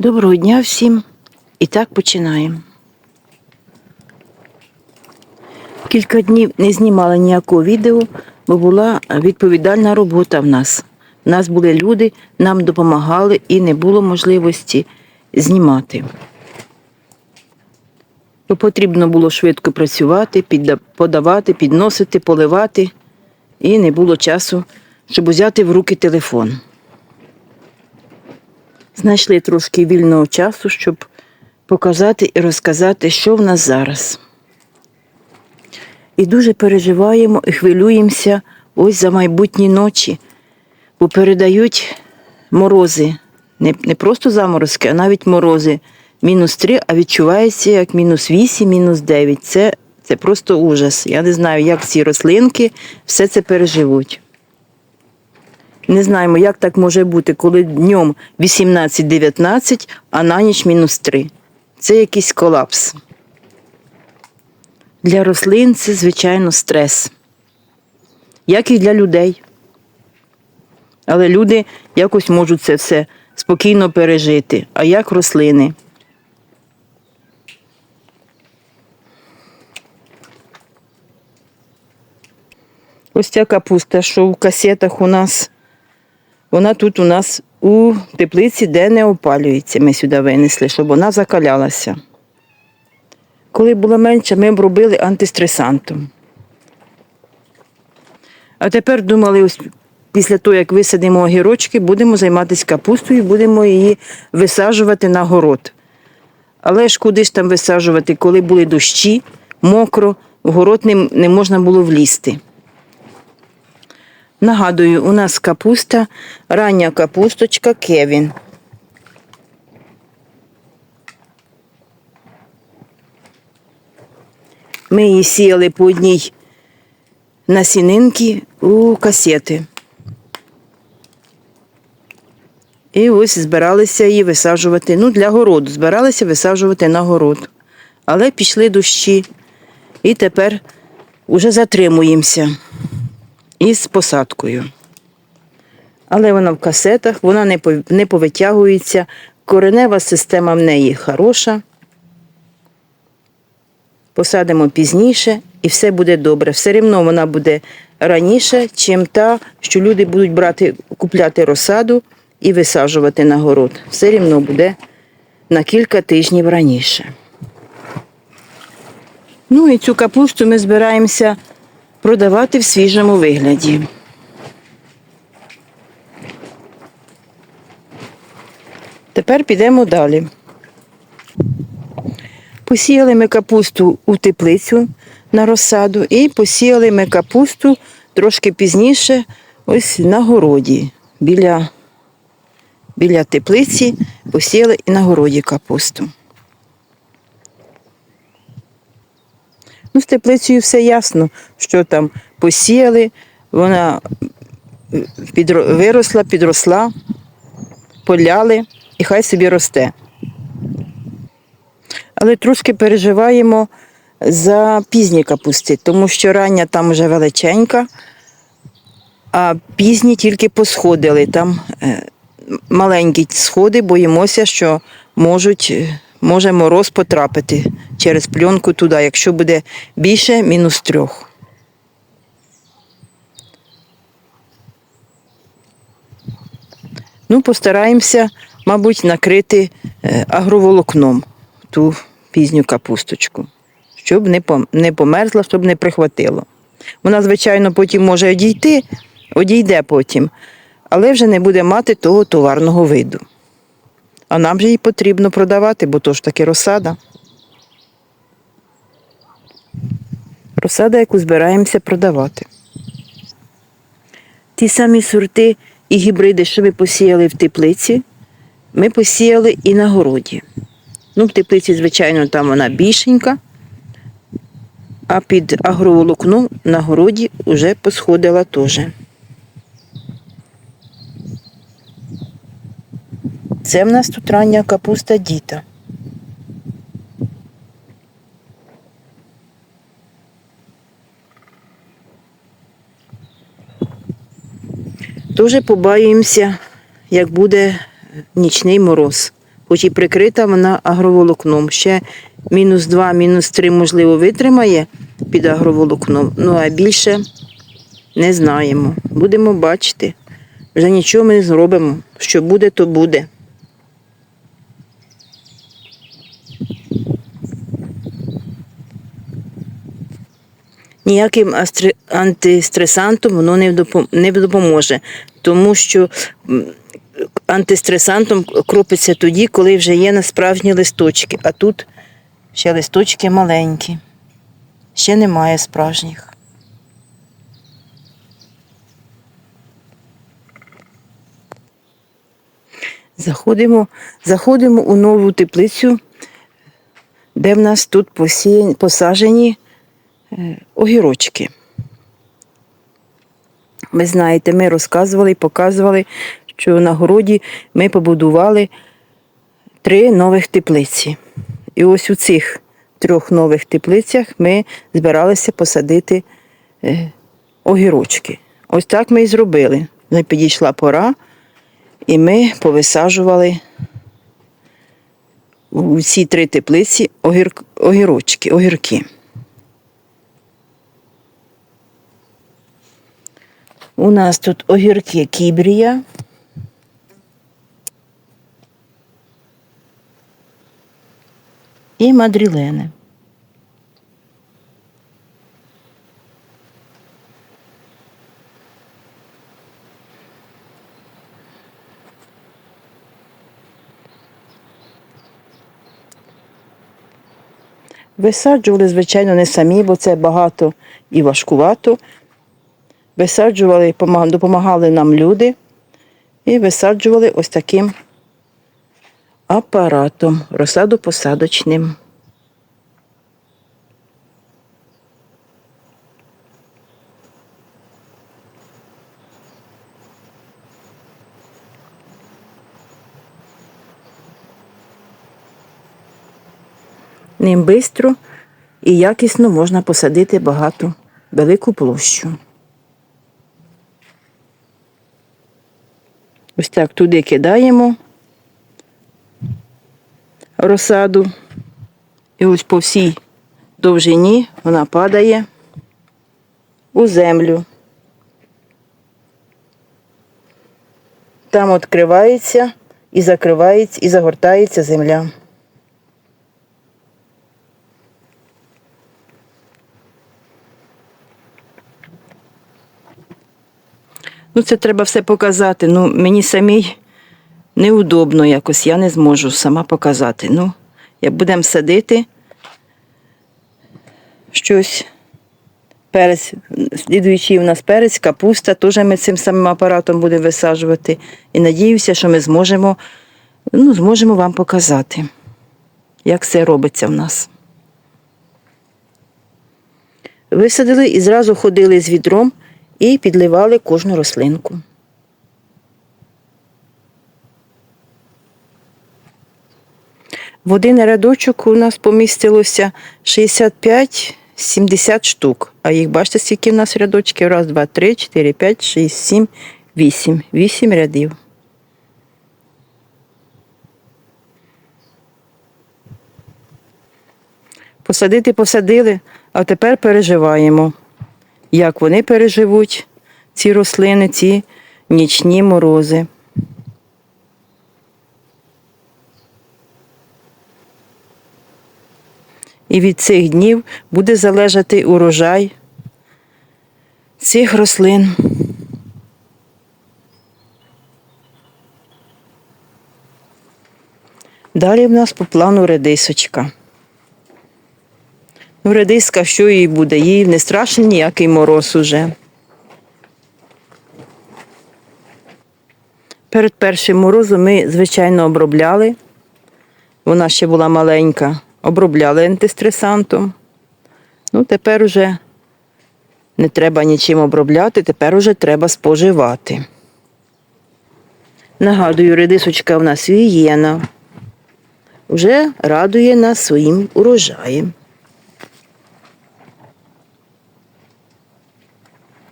Доброго дня всім. І так починаємо. Кілька днів не знімала ніякого відео, бо була відповідальна робота в нас. У нас були люди, нам допомагали і не було можливості знімати. Бо потрібно було швидко працювати, подавати, підносити, поливати, і не було часу, щоб взяти в руки телефон. Знайшли трошки вільного часу, щоб показати і розказати, що в нас зараз. І дуже переживаємо і хвилюємося ось за майбутні ночі, бо передають морози. Не, не просто заморозки, а навіть морози. Мінус 3, а відчувається як мінус 8, мінус 9. Це, це просто ужас. Я не знаю, як ці рослинки все це переживуть. Не знаємо, як так може бути, коли днем 18-19, а на ніч мінус 3. Це якийсь колапс. Для рослин це, звичайно, стрес. Як і для людей. Але люди якось можуть це все спокійно пережити. А як рослини? Ось ця капуста, що в касетах у нас. Вона тут у нас у теплиці, де не опалюється. Ми сюди винесли, щоб вона закалялася. Коли було менше, ми б робили антистресантом. А тепер думали, після того, як висадимо огірочки, будемо займатися капустою, і будемо її висаджувати на город. Але ж куди ж там висаджувати, коли були дощі, мокро, в город не можна було влізти. Нагадую, у нас капуста, рання капусточка Кевін. Ми її сіяли по одній насінинки у касети. І ось збиралися її висаджувати. Ну, для городу, збиралися висаджувати на город. Але пішли дощі. І тепер уже затримуємося із посадкою. Але вона в касетах, вона не, повитягується. Коренева система в неї хороша. Посадимо пізніше і все буде добре. Все рівно вона буде раніше, чим та, що люди будуть брати, купляти розсаду і висаджувати на город. Все рівно буде на кілька тижнів раніше. Ну і цю капусту ми збираємося продавати в свіжому вигляді. Тепер підемо далі. Посіяли ми капусту у теплицю на розсаду і посіяли ми капусту трошки пізніше, ось на городі. Біля, біля теплиці посіяли і на городі капусту. Ну, з теплицею все ясно, що там посіяли, вона е, підро- виросла, підросла, поляли і хай собі росте. Але трошки переживаємо за пізні капусти, тому що рання там вже величенька, а пізні тільки посходили. Там е, маленькі сходи, боїмося, що можуть, е, може мороз потрапити через пленку туди, якщо буде більше мінус трьох. Ну, постараємося, мабуть, накрити е, агроволокном ту пізню капусточку, щоб не померзла, щоб не прихватило. Вона, звичайно, потім може одійти, одійде потім, але вже не буде мати того товарного виду. А нам же її потрібно продавати, бо то ж таки розсада. Розсада, яку збираємося продавати. Ті самі сорти і гібриди, що ми посіяли в теплиці, ми посіяли і на городі. Ну, в теплиці, звичайно, там вона більшенька, а під агроволокно на городі вже посходила теж. Це в нас тут рання капуста діта. Дуже побаюємося, як буде нічний мороз. хоч і прикрита вона агроволокном. Ще мінус 2, мінус 3, можливо, витримає під агроволокном. Ну а більше не знаємо. Будемо бачити. Вже нічого ми не зробимо. Що буде, то буде. Ніяким антистресантом воно не допоможе, тому що антистресантом кропиться тоді, коли вже є на справжні листочки, а тут ще листочки маленькі, ще немає справжніх. Заходимо, заходимо у нову теплицю, де в нас тут е, огірочки. Ви знаєте, ми розказували і показували, що на городі ми побудували три нових теплиці. І ось у цих трьох нових теплицях ми збиралися посадити е, огірочки. Ось так ми і зробили. Вже підійшла пора, і ми повисаджували у ці три теплиці огір, огірочки, огірки. У нас тут огірки кібрія. І мадрілени. Висаджували, звичайно, не самі, бо це багато і важкувато. Висаджували, допомагали нам люди і висаджували ось таким апаратом, розсадопосадочним. Ним швидко і якісно можна посадити багато, велику площу. Ось так туди кидаємо розсаду. І ось по всій довжині вона падає у землю. Там відкривається і закривається, і загортається земля. Ну, це треба все показати. Ну, мені самій неудобно якось, я не зможу сама показати. Ну, як будемо садити щось, перець, слідуючий у нас перець, капуста, теж ми цим самим апаратом будемо висаджувати. І надіюся, що ми зможемо, ну, зможемо вам показати, як це робиться в нас. Висадили і зразу ходили з відром і підливали кожну рослинку. В один рядочок у нас помістилося 65-70 штук. А їх бачите, скільки в нас рядочків? Раз, два, три, чотири, п'ять, шість, сім, вісім. Вісім рядів. Посадити посадили, а тепер переживаємо, як вони переживуть, ці рослини, ці нічні морози. І від цих днів буде залежати урожай цих рослин. Далі в нас по плану редисочка. Ну, редиска, що їй буде? Їй не страшний ніякий мороз уже. Перед першим морозом ми, звичайно, обробляли. Вона ще була маленька. Обробляли антистресантом. Ну, тепер уже не треба нічим обробляти, тепер уже треба споживати. Нагадую, редисочка в нас вієна. Вже радує нас своїм урожаєм.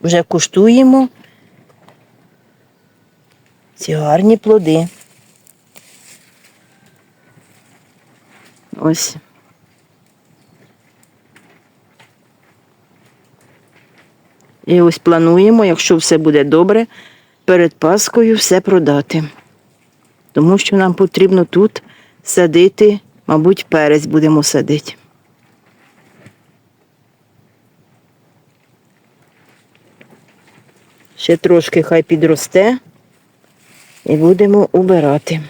Вже куштуємо ці гарні плоди. Ось. І ось плануємо, якщо все буде добре, перед Паскою все продати. Тому що нам потрібно тут садити, мабуть, перець будемо садити. Ще трошки хай підросте і будемо убирати.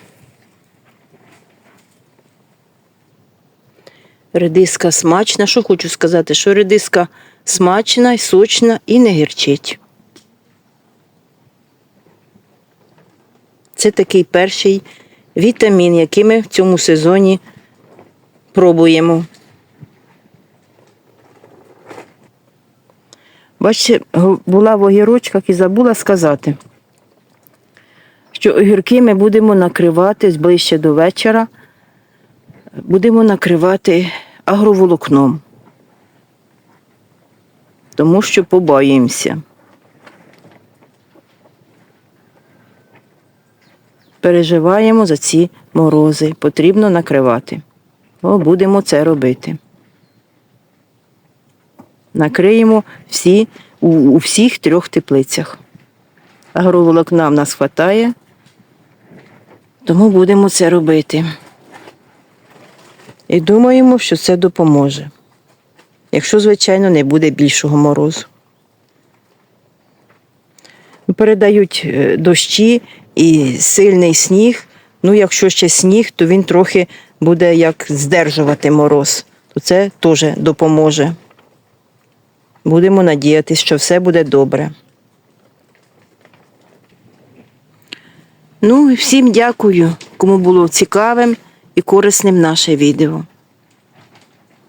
Редиска смачна. Що хочу сказати, що редиска смачна і сочна і не гірчить. Це такий перший вітамін, який ми в цьому сезоні пробуємо. Бачите, була в огірочках і забула сказати, що огірки ми будемо накривати ближче до вечора, будемо накривати агроволокном, тому що побоїмося. Переживаємо за ці морози, потрібно накривати. О, будемо це робити. Накриємо всі, у, у всіх трьох теплицях. Агроволокна в нас вистачає, тому будемо це робити. І думаємо, що це допоможе. Якщо, звичайно, не буде більшого морозу. Передають е, дощі і сильний сніг. Ну, якщо ще сніг, то він трохи буде як здержувати мороз, то це теж допоможе. Будемо надіятися, що все буде добре. Ну і всім дякую, кому було цікавим і корисним наше відео.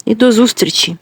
І до зустрічі!